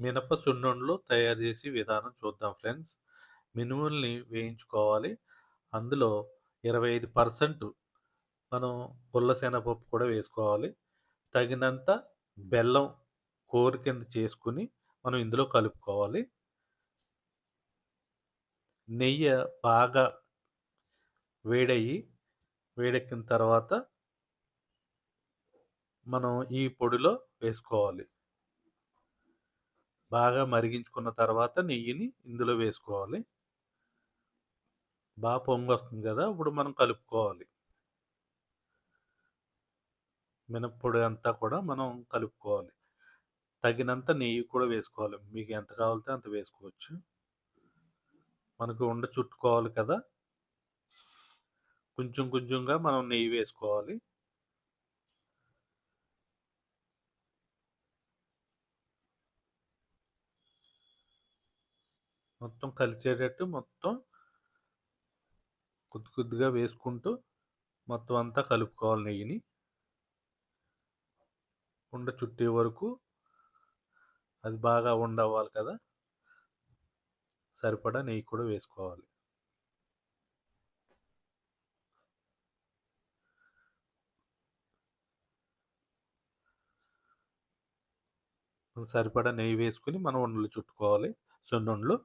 మినప సున్నుండలు తయారు చేసే విధానం చూద్దాం ఫ్రెండ్స్. మినుముల్ని వేయించుకోవాలి. అందులో 25% మనం పుల్ల శనగపప్పు కూడా వేసుకోవాలి. తగినంత బెల్లం కోరి కింద చేసుకొని మనం ఇందులో కలుపుకోవాలి. నెయ్యి బాగా వేడయ్యి, వేడెక్కిన తర్వాత మనం ఈ పొడిలో వేసుకోవాలి. బాగా మరిగించుకున్న తర్వాత నెయ్యిని ఇందులో వేసుకోవాలి. బా పొంగొస్తుంది కదా ఇప్పుడు మనం కలుపుకోవాలి. మినప్పొడి అంతా కూడా మనం కలుపుకోవాలి. తగినంత నెయ్యి కూడా వేసుకోవాలి. మీకు ఎంత కావాలితే అంత వేసుకోవచ్చు. మనకు ఉండ చుట్టుకోవాలి కదా! కొంచెం కొంచెంగా మనం నెయ్యి వేసుకోవాలి. మొత్తం కలిసేటట్టు మొత్తం కొద్ది కొద్దిగా వేసుకుంటూ మొత్తం అంతా కలుపుకోవాలి నెయ్యిని. ఉండ చుట్టే వరకు అది బాగా ఉండవాలి కదా! సరిపడా నెయ్యి కూడా వేసుకోవాలి. సరిపడా నెయ్యి వేసుకొని మనం ఉండలు చుట్టుకోవాలి. సున్నుండలు.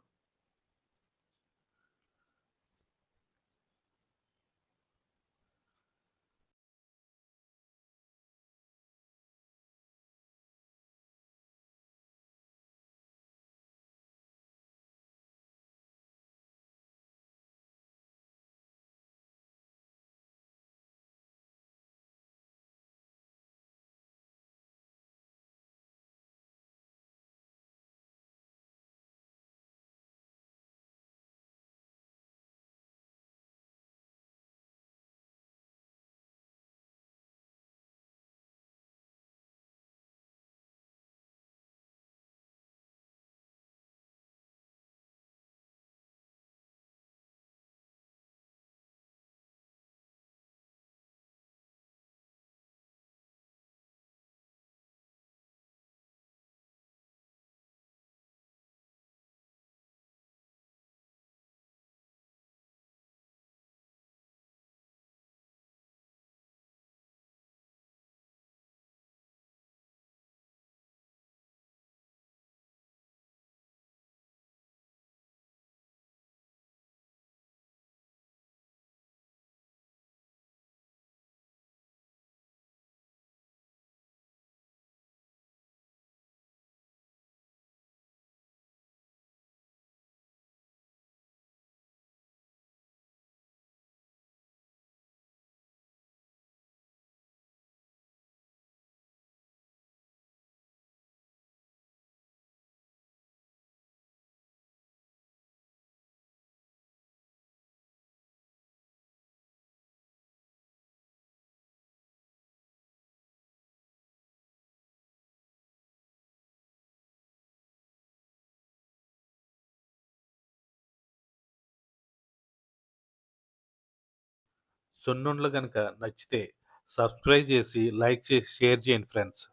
సున్నుండ్లు కనుక నచ్చితే సబ్స్క్రైబ్ చేసి, లైక్ చేసి, షేర్ చేయండి ఫ్రెండ్స్.